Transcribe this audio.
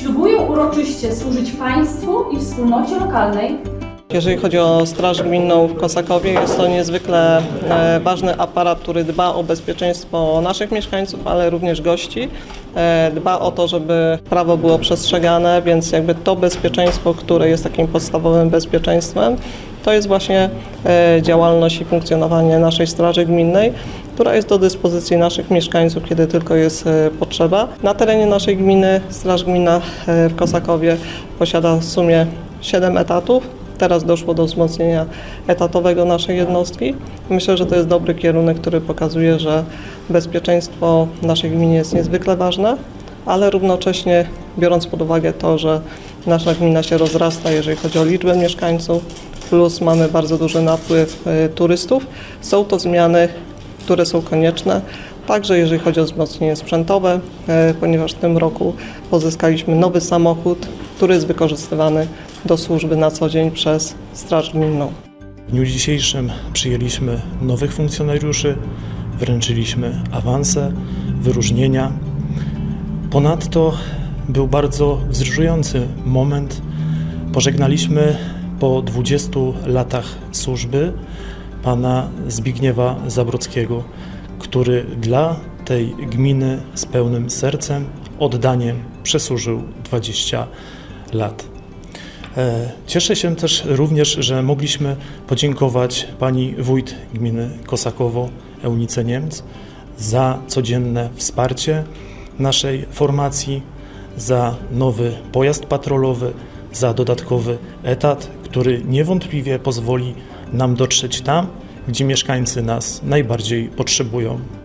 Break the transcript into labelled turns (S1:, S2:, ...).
S1: ślubuję uroczyście służyć państwu i wspólnocie lokalnej
S2: Jeżeli chodzi o Straż Gminną w Kosakowie, jest to niezwykle e, ważny aparat, który dba o bezpieczeństwo naszych mieszkańców, ale również gości. E, Dba o to, żeby prawo było przestrzegane, więc jakby to bezpieczeństwo, które jest takim podstawowym bezpieczeństwem, to jest właśnie e, działalność i funkcjonowanie naszej Straży Gminnej, która jest do dyspozycji naszych mieszkańców, kiedy tylko jest e, potrzeba. Na terenie naszej gminy Straż Gminna e, w Kosakowie posiada w sumie 7 etatów. Teraz doszło do wzmocnienia etatowego naszej jednostki. Myślę, że to jest dobry kierunek, który pokazuje, że bezpieczeństwo naszej gminy jest niezwykle ważne, ale równocześnie biorąc pod uwagę to, że nasza gmina się rozrasta, jeżeli chodzi o liczbę mieszkańców, plus mamy bardzo duży napływ e, turystów, są to zmiany, które są konieczne. Także jeżeli chodzi o wzmocnienie sprzętowe, e, ponieważ w tym roku pozyskaliśmy nowy samochód, który jest wykorzystywany do służby na co dzień przez Straż Gminną.
S3: W dniu dzisiejszym przyjęliśmy nowych funkcjonariuszy, wręczyliśmy awanse, wyróżnienia. Ponadto był bardzo wzruszający moment. Pożegnaliśmy po 20 latach służby pana Zbigniewa Zabrodzkiego, który dla tej gminy z pełnym sercem, oddaniem przesłużył 20 lat. E, Cieszę się też również, że mogliśmy podziękować pani wójt gminy Kosakowo, Eunice Niemc, za codzienne wsparcie naszej formacji, za nowy pojazd patrolowy, za dodatkowy etat, który niewątpliwie pozwoli nam dotrzeć tam, gdzie mieszkańcy nas najbardziej potrzebują.